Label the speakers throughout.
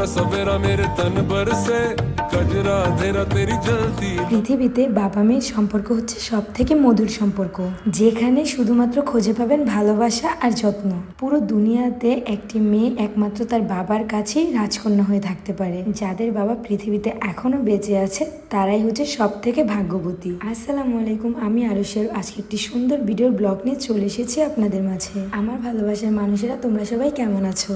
Speaker 1: मेरा सवेरा मेरे तन पर से कजरा तेरा तेरी जलती
Speaker 2: পৃথিবীতে বাবা মেয়ের সম্পর্ক হচ্ছে সব থেকে মধুর সম্পর্ক যেখানে শুধুমাত্র খুঁজে পাবেন ভালোবাসা আর যত্ন পুরো দুনিয়াতে একটি মেয়ে একমাত্র তার বাবার কাছেই রাজকন্যা হয়ে থাকতে পারে যাদের বাবা পৃথিবীতে এখনো বেঁচে আছে তারাই হচ্ছে সব থেকে ভাগ্যবতী আসসালামু আলাইকুম আমি আরুষের আজকে একটি সুন্দর ভিডিওর ব্লগ নিয়ে চলে এসেছি আপনাদের মাঝে আমার ভালোবাসার মানুষেরা তোমরা সবাই কেমন আছো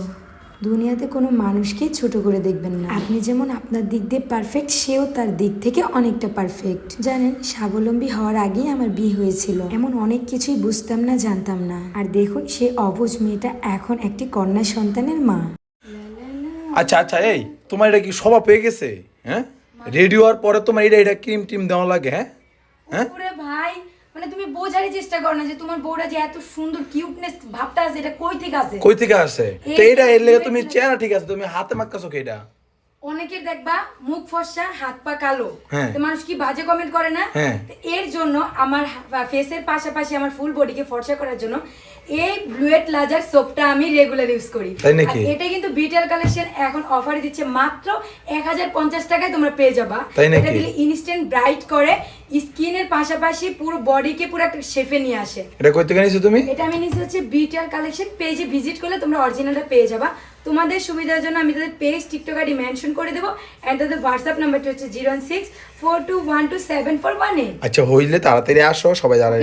Speaker 2: দুনিয়াতে কোনো মানুষকেই ছোট করে দেখবেন না। আপনি যেমন আপনার দিক দিয়ে পারফেক্ট সেও তার দিক থেকে অনেকটা পারফেক্ট জানেন স্বাবলম্বী হওয়ার আগেই আমার বিয়ে হয়েছিল। এমন অনেক কিছুই বুঝতাম না জানতাম না। আর দেখুন সে অবুঝ মেয়েটা এখন একটি কন্যা সন্তানের মা।
Speaker 3: আচ্ছা আচ্ছা এই তোমার এটা কি স্বভাব হয়ে গেছে? হ্যাঁ? রেডি হওয়ার পরে তোমার এটা এটা ক্রিম টিম দেওয়া লাগে হ্যাঁ? হ্যাঁ?
Speaker 4: ভাই মানে তুমি বোঝারই চেষ্টা করো না যে তোমার বউরা যে এত সুন্দর কিউটনেস ভাবটা আছে এটা কই থেকে আছে
Speaker 3: কই থেকে আসে? তো এটা এর লেগে তুমি চেহারা ঠিক আছে তুমি হাতে মাক্কাছো কি এটা?
Speaker 4: অনেকের দেখবা মুখ ফর্সা হাত পা কালো।
Speaker 3: হ্যাঁ।
Speaker 4: তো মানুষ কি বাজে কমেন্ট করে না?
Speaker 3: হ্যাঁ।
Speaker 4: এর জন্য আমার ফেসের পাশাপাশি আমার ফুল বডিকে ফর্সা করার জন্য এই ব্লুয়েট লাজার সোপটা আমি রেগুলার ইউজ করি। এটা কিন্তু বিটেল কালেকশন এখন অফারে দিচ্ছে মাত্র এক হাজার পঞ্চাশ টাকায় তোমরা পেয়ে যাবা। এটা দিলে ইনস্ট্যান্ট ব্রাইট করে স্কিনের পাশাপাশি পুরো বডিকে পুরো একটা শেফে নিয়ে আসে।
Speaker 3: এটা কই থেকে নিছো তুমি?
Speaker 4: এটা আমি নিছি হচ্ছে বিটিআর কালেকশন পেজে ভিজিট করলে তোমরা অরিজিনালটা পেয়ে যাবা। তোমাদের সুবিধার জন্য আমি তাদের পেজ টিকটক আইডি মেনশন করে দেবো। অ্যান্ড তাদের হোয়াটসঅ্যাপ নাম্বারটি হচ্ছে zero six four two one two seven four one
Speaker 3: আচ্ছা হইলে তাড়াতাড়ি আসো সবাই যারা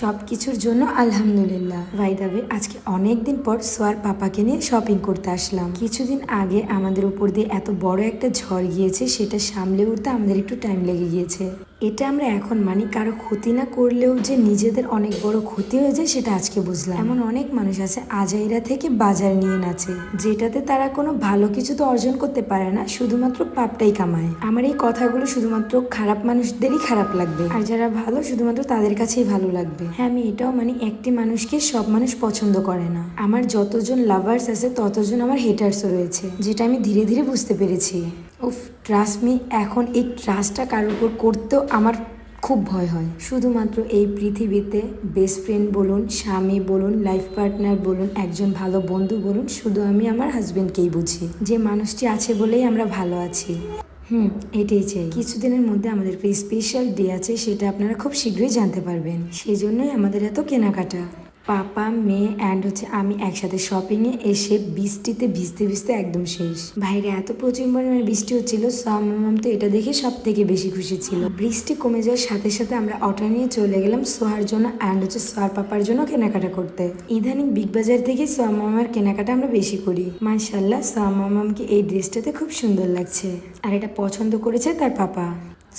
Speaker 2: সব কিছুর জন্য আলহামদুলিল্লাহ। ভাইদাবে আজকে অনেক দিন পর সোয়ার পাপাকে নিয়ে শপিং করতে আসলাম। কিছুদিন আগে আমাদের উপর দিয়ে এত বড় একটা ঝড় গিয়েছে সেটা সামলে উঠতে আমাদের একটু টাইম লেগে গিয়েছে। এটা আমরা এখন মানি কারও ক্ষতি না করলেও যে নিজেদের অনেক বড় ক্ষতি হয়ে যায় সেটা আজকে বুঝলাম। এমন অনেক মানুষ আছে আজাইরা থেকে বাজার নিয়ে নাচে যেটাতে তারা কোনো ভালো কিছু তো অর্জন করতে পারে না শুধুমাত্র পাপটাই কামায়। আমার এই কথাগুলো শুধুমাত্র খারাপ মানুষদেরই খারাপ লাগবে। আর যারা ভালো, শুধুমাত্র তাদের কাছেই ভালো লাগবে। হ্যাঁ আমি এটাও মানে একটি মানুষকে সব মানুষ পছন্দ করে না। আমার যতজন লাভার্স আছে, ততজন আমার হেটার্সও রয়েছে, যেটা আমি ধীরে ধীরে বুঝতে পেরেছি। উফ ট্রাস্ট মি এখন এই ট্রাস্টটা কারোর উপর করতেও আমার খুব ভয় হয়। শুধুমাত্র এই পৃথিবীতে বেস্ট ফ্রেন্ড বলুন, স্বামী বলুন লাইফ পার্টনার বলুন, একজন ভালো বন্ধু বলুন, শুধু আমি আমার হাজব্যান্ডকেই বুঝি। যে মানুষটি আছে বলেই আমরা ভালো আছি। হুম, এটাই চাই। কিছুদিনের মধ্যে আমাদের একটা স্পেশাল ডে আছে, সেটা আপনারা খুব শীঘ্রই জানতে পারবেন। সেই জন্যই আমাদের এত কেনাকাটা। পাপা, মেয়ে অ্যান্ড হচ্ছে আমি একসাথে শপিংয়ে এসে বৃষ্টিতে ভিজতে ভিজতে একদম শেষ। বাইরে এত প্রচুর পরিমাণে বৃষ্টি হচ্ছিল সামাম তো এটা দেখে সব থেকে বেশি খুশি ছিল। বৃষ্টি কমে যাওয়ার সাথে সাথে আমরা অটো নিয়ে চলে গেলাম সোহার জন্য অ্যান্ড হচ্ছে সোহার পাপার জন্য কেনাকাটা করতে। ইদানিং বিগ বাজার থেকে সোয়া মামার কেনাকাটা আমরা বেশি করি। মাশাল্লাহ সোয়া মামামকে এই ড্রেসটাতে খুব সুন্দর লাগছে। আর এটা পছন্দ করেছে তার পাপা।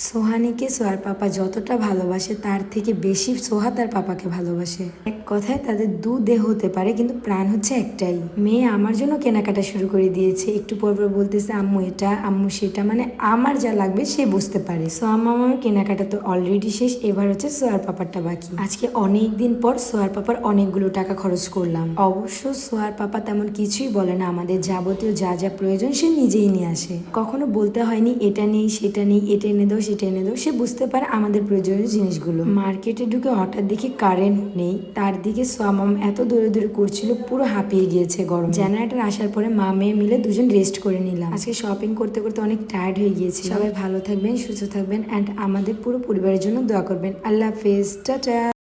Speaker 2: সোহানিকে সোহার পাপা যতটা ভালোবাসে, তার থেকে বেশি সোহা তার পাপাকে ভালোবাসে। এক কথায় তাদের দু দেহ হতে পারে, কিন্তু প্রাণ হচ্ছে একটাই। মেয়ে আমার জন্য কেনাকাটা শুরু করে দিয়েছে। একটু পর পর বলতেছে, আম্মু, এটা, আম্মু, সেটা মানে আমার যা লাগবে সে বুঝতে পারে। সো আমার কেনাকাটা তো অলরেডি শেষ, এবার হচ্ছে সোয়ার পাপারটা বাকি। আজকে অনেক দিন পর সোয়ার পাপার অনেকগুলো টাকা খরচ করলাম। অবশ্য সোয়ার পাপা তেমন কিছুই বলে না, আমাদের যাবতীয় যা যা প্রয়োজন সে নিজেই নিয়ে আসে। কখনো বলতে হয়নি, এটা নেই, সেটা নেই, এটা এনে দাও সেটা এনে দেবো, সে বুঝতে পারে আমাদের প্রয়োজনীয় জিনিসগুলো। মার্কেটে ঢুকে হঠাৎ দেখি কারেন্ট নেই, তার দিকে সোয়ামাম এত দূরে দূরে করছিল, পুরো হাঁপিয়ে গিয়েছে গরম। জেনারেটর আসার পরে মা মেয়ে মিলে দুজন রেস্ট করে নিলাম। আজকে শপিং করতে করতে অনেক টায়ার্ড হয়ে গিয়েছে। সবাই ভালো থাকবেন, সুস্থ থাকবেন অ্যান্ড আমাদের পুরো পরিবারের জন্য দোয়া করবেন। আল্লাহ হাফেজ, টাটা।